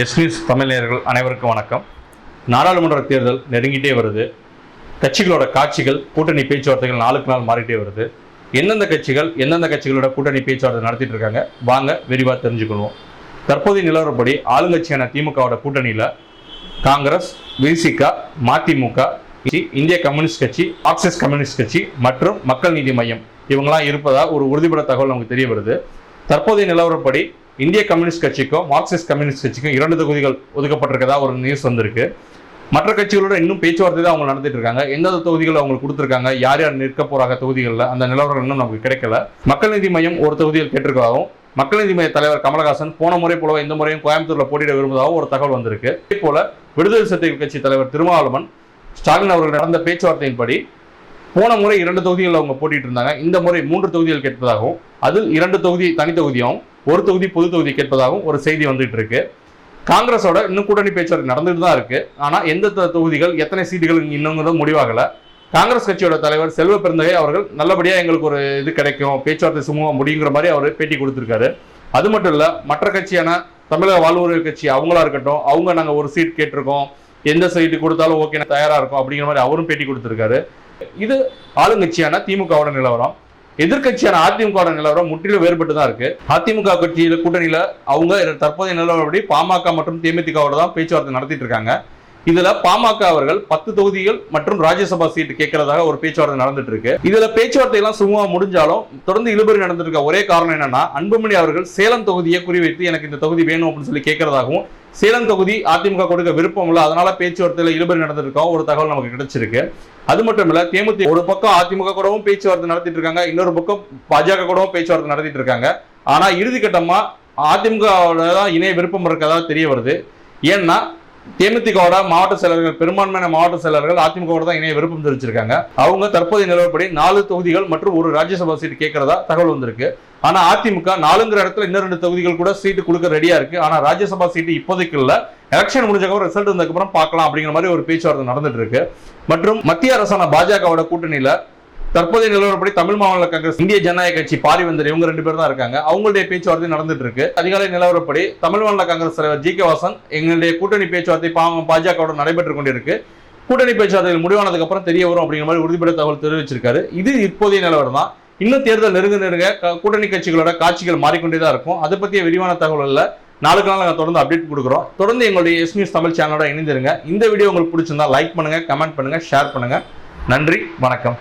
எஸ்னியூஸ் தமிழ் நேயர்கள் அனைவருக்கும் வணக்கம். நாடாளுமன்ற தேர்தல் நெருங்கிட்டே வருது. கட்சிகளோட காட்சிகள் கூட்டணி பேச்சுவார்த்தைகள் நாளுக்கு நாள் மாறிட்டே வருது. எந்தெந்த கட்சிகள் எந்தெந்த கட்சிகளோட கூட்டணி பேச்சுவார்த்தை நடத்திட்டு இருக்காங்க? வாங்க விரிவாக தெரிஞ்சுக்கொள்வோம். தற்போதைய நிலவரப்படி ஆளுங்கட்சியான திமுகவோட கூட்டணியில் காங்கிரஸ் விசிக மதிமுக இந்திய கம்யூனிஸ்ட் கட்சி மார்க்சிஸ்ட் கம்யூனிஸ்ட் கட்சி மற்றும் மக்கள் நீதி மையம். இவங்களாம் இருப்பதா ஒரு உறுதிப்பட தகவல் நமக்கு தெரிய வருது. தற்போதைய நிலவரப்படி இந்திய கம்யூனிஸ்ட் கட்சிக்கும் மார்க்சிஸ்ட் கம்யூனிஸ்ட் கட்சிக்கும் இரண்டு தொகுதிகள் ஒதுக்கப்பட்டிருக்கதா ஒரு நியூஸ் வந்திருக்கு. மற்ற கட்சிகளோட இன்னும் பேச்சுவார்த்தை தான் அவங்க நடத்திட்டு இருக்காங்க. எந்தெந்த தொகுதிகள் அவங்களுக்கு கொடுத்துருக்காங்க யார் யார் நிற்க போறாங்க தொகுதிகளில் அந்த நிலவரம் இன்னும் நமக்கு கிடைக்கல. மக்கள் நீதி மையம் ஒரு தொகுதியில் கேட்டிருக்கிறதாகவும் மக்கள் நீதி மைய தலைவர் கமலஹாசன் போன முறை போலவே இந்த முறையும் கோயம்புத்தூர்ல போட்டியிட விரும்புவதாகவும் ஒரு தகவல் வந்திருக்கு. இதே போல விடுதலை சிறுத்தைகள் கட்சி தலைவர் திருமாவளவன் ஸ்டாலின் அவர்கள் நடந்த பேச்சுவார்த்தையின்படி போன முறை இரண்டு தொகுதிகளில் அவங்க போட்டிட்டு இருந்தாங்க இந்த முறை மூன்று தொகுதிகள் கேட்டதாகவும் அதில் இரண்டு தொகுதி தனி தொகுதியாகவும் ஒரு தொகுதி பொது தொகுதி கேட்பதாகவும் ஒரு செய்தி வந்துட்டு இருக்கு காங்கிரஸோட இன்னும் கூட்டணி பேச்சுவார்த்தை நடந்துட்டு தான் இருக்கு. ஆனா எந்த தொகுதிகள் எத்தனை சீட்டுகள் இன்னும் முடிவாகல. காங்கிரஸ் கட்சியோட தலைவர் செல்வ பெருந்தகை அவர்கள் நல்லபடியா எங்களுக்கு ஒரு இது கிடைக்கும் பேச்சுவார்த்தை சுமூகம் முடியுங்கிற மாதிரி அவர் பேட்டி கொடுத்திருக்காரு. அது மட்டும் இல்ல மற்ற கட்சியான தமிழக வாழ்வுரிமை கட்சி அவங்களா இருக்கட்டும் அவங்க நாங்க ஒரு சீட் கேட்டிருக்கோம். எந்த சீட்டு கொடுத்தாலும் ஓகே தயாரா இருக்கும் அப்படிங்கிற மாதிரி அவரும் பேட்டி கொடுத்திருக்காரு. இது ஆளுங்கட்சியான திமுகவோட நிலவரம். எதிர்க்கட்சியான அதிமுக நிலவரம் முற்றிலும் வேறுபட்டு தான் இருக்கு. அதிமுக கட்சியில கூட்டணியில அவங்க தற்போதைய நிலவரப்படி பாமக மற்றும் தேமுதிகவோட தான் பேச்சுவார்த்தை நடத்திட்டு இருக்காங்க. இதுல பாமக அவர்கள் பத்து தொகுதிகள் மற்றும் ராஜ்யசபா சீட்டு கேட்கறதாக ஒரு பேச்சுவார்த்தை நடந்துட்டு இருக்கு இதுல பேச்சுவார்த்தை எல்லாம் சுமூகமா முடிஞ்சாலும் தொடர்ந்து இழுபறி நடந்திருக்க ஒரே காரணம் என்னன்னா அன்புமணி அவர்கள் சேலம் தொகுதியை குறிவைத்து எனக்கு இந்த தொகுதி வேணும் அப்படின்னு சொல்லி கேட்கறதாகவும் சேலம் தொகுதி அதிமுக கொடுக்க விருப்பம் இல்லை அதனால பேச்சுவார்த்தையில இழுபறி நடந்திருக்கோம் ஒரு தகவல் நமக்கு கிடைச்சிருக்கு. அது மட்டும் இல்ல தேமுதிக ஒரு பக்கம் அதிமுக கூடவும் பேச்சுவார்த்தை நடத்திட்டு இருக்காங்க இன்னொரு பக்கம் பாஜக கூடவும் பேச்சுவார்த்தை நடத்திட்டு இருக்காங்க. ஆனா இறுதி கட்டமா அதிமுக தான் இணைய விருப்பம் இருக்கதா தெரிய வருது. ஏன்னா தேமுதிகவோட மாவட்ட செயலர்கள் பெரும்பான்மையான மாவட்ட செயலர்கள் அதிமுகவோட தான் இணைய விருப்பம் தெரிவிச்சிருக்காங்க. அவங்க தற்போதைய நிலவரப்படி நாலு தொகுதிகள் மற்றும் ஒரு ராஜ்யசபா சீட் கேட்கறதா தகவல் வந்திருக்கு. ஆனா அதிமுக நாலுங்கிற இடத்துல இன்னும் ரெண்டு தொகுதிகள் கூட சீட்டு கொடுக்க ரெடியா இருக்கு. ஆனா ராஜ்யசபா சீட்டு இப்போதைக்கு இல்ல. எலெக்ஷன் முடிஞ்சக்கப்புறம் ரிசல்ட் வந்ததுக்கப்புறம் பார்க்கலாம் அப்படிங்கிற மாதிரி ஒரு பேச்சுவார்த்தை நடந்துட்டு இருக்கு. மற்றும் மத்திய அரசான பாஜகவோட கூட்டணியில தற்போதைய நிலவரப்படி தமிழ் மாநில காங்கிரஸ் இந்திய ஜனநாயக கட்சி பாரிவந்தர் இவங்க ரெண்டு பேர் தான் இருக்காங்க. அவங்களுடைய பேச்சுவார்த்தை நடந்துட்டு இருக்கு அதிகாலை நிலவரப்படி தமிழ் மாநில காங்கிரஸ் தலைவர் ஜி கே வாசன் எங்களுடைய கூட்டணி பேச்சுவார்த்தை பாஜகவுடன் பாஜகவோட கொண்டிருக்கு. கூட்டணி பேச்சுவார்த்தைகள் முடிவானதுக்கு அப்புறம் தெரிய வரும் அப்படிங்கிற மாதிரி உறுதிப்பட தகவல் தெரிவிச்சிருக்காரு. இது இப்போதைய நிலவரம் தான். இன்னும் தேர்தல் நெருங்க நெருங்க கூட்டணி கட்சிகளோட காட்சிகள் மாறிக்கொண்டே தான் இருக்கும். அதை பற்றிய விரிவான தகவல்ல நாளுக்கு நாள் நாங்கள் தொடர்ந்து அப்டேட் கொடுக்குறோம். தொடர்ந்து எங்களுடைய எஸ் நியூஸ் தமிழ் சேனலோட இணைந்திருங்க. இந்த வீடியோ உங்களுக்கு பிடிச்சிருந்தா லைக் பண்ணுங்க கமெண்ட் பண்ணுங்க ஷேர் பண்ணுங்க. நன்றி வணக்கம்.